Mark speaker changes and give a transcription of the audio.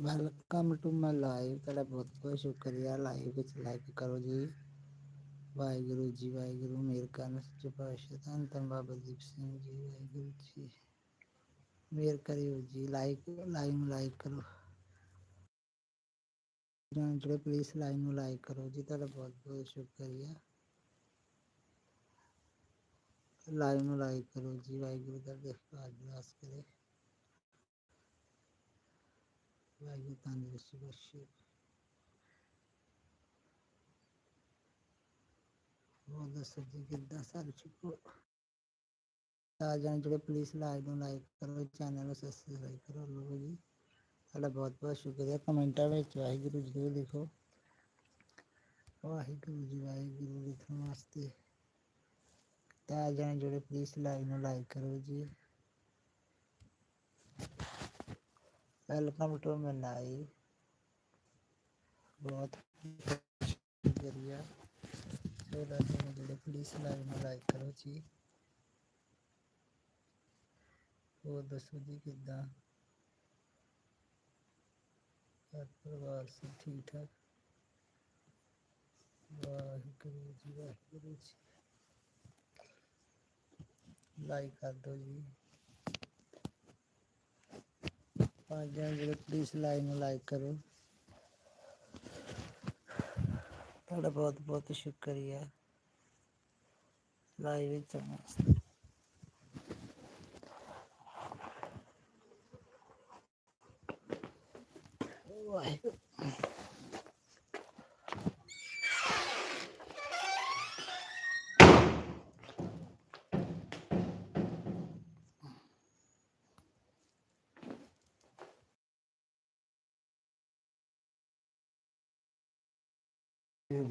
Speaker 1: Welcome to my live ਤੁਹਾਡਾ ਬਹੁਤ ਬਹੁਤ ਸ਼ੁਕਰੀਆ ਲਾਈਵ ਵਿੱਚ ਲਾਈਕ ਕਰੋ ਜੀ ਵਾਹਿਗੁਰੂ ਜੀ ਵਾਹਿਗੁਰੂ ਮੇਰ ਕਰਨ ਸੱਚੇ ਪਾਤਸ਼ਾਹ ਧੰਨ ਧੰਨ ਬਾਬਾ ਦੀਪ ਸਿੰਘ ਜੀ ਵਾਹਿਗੁਰੂ ਜੀ ਮੇਰ ਕਰਿਓ ਜੀ ਲਾਈਕ ਲਾਈਵ ਨੂੰ ਲਾਈਕ ਕਰੋ ਜਾਂ ਜਿਹੜੇ ਪਲੀਜ਼ ਲਾਈਵ ਨੂੰ ਲਾਈਕ ਕਰੋ ਜੀ ਤੁਹਾਡਾ ਬਹੁਤ ਬਹੁਤ ਸ਼ੁਕਰੀਆ ਲਾਈਵ ਨੂੰ ਲਾਈਕ ਕਰੋ ਜੀ ਵਾਹਿਗੁਰੂ ਦਾ ਦੇਖਭਾਲ ਵਿਲਾਸ ਕਰੇ वायु जी गिद्दा जी को साजन जुड़े प्लीज़ लाइक लाइक करो चैनल करो जी बहुत बहुत शुक्रिया कमेंटा में वाहगुरु जी लिखो वाहगुरु जी वाहगुरु लिखने वास्ते चार जुड़े प्लीज़ लाइक लाइक करो जी। वेलकम टू लाइव बहुत शुक्रिया चौदह दिन जोड़े पुलिस लाइव में लाइक करो जी। और दसो जी किदा परिवार सब ठीक ठाक वाहिगुरु जी वाहिगुरु जी। लाइक कर दो जी। पाँच जन बोले प्लीज़ लाइव में लाइक करो। थोड़ा बहुत बहुत शुक्रिया। लाइव चंगा Deus,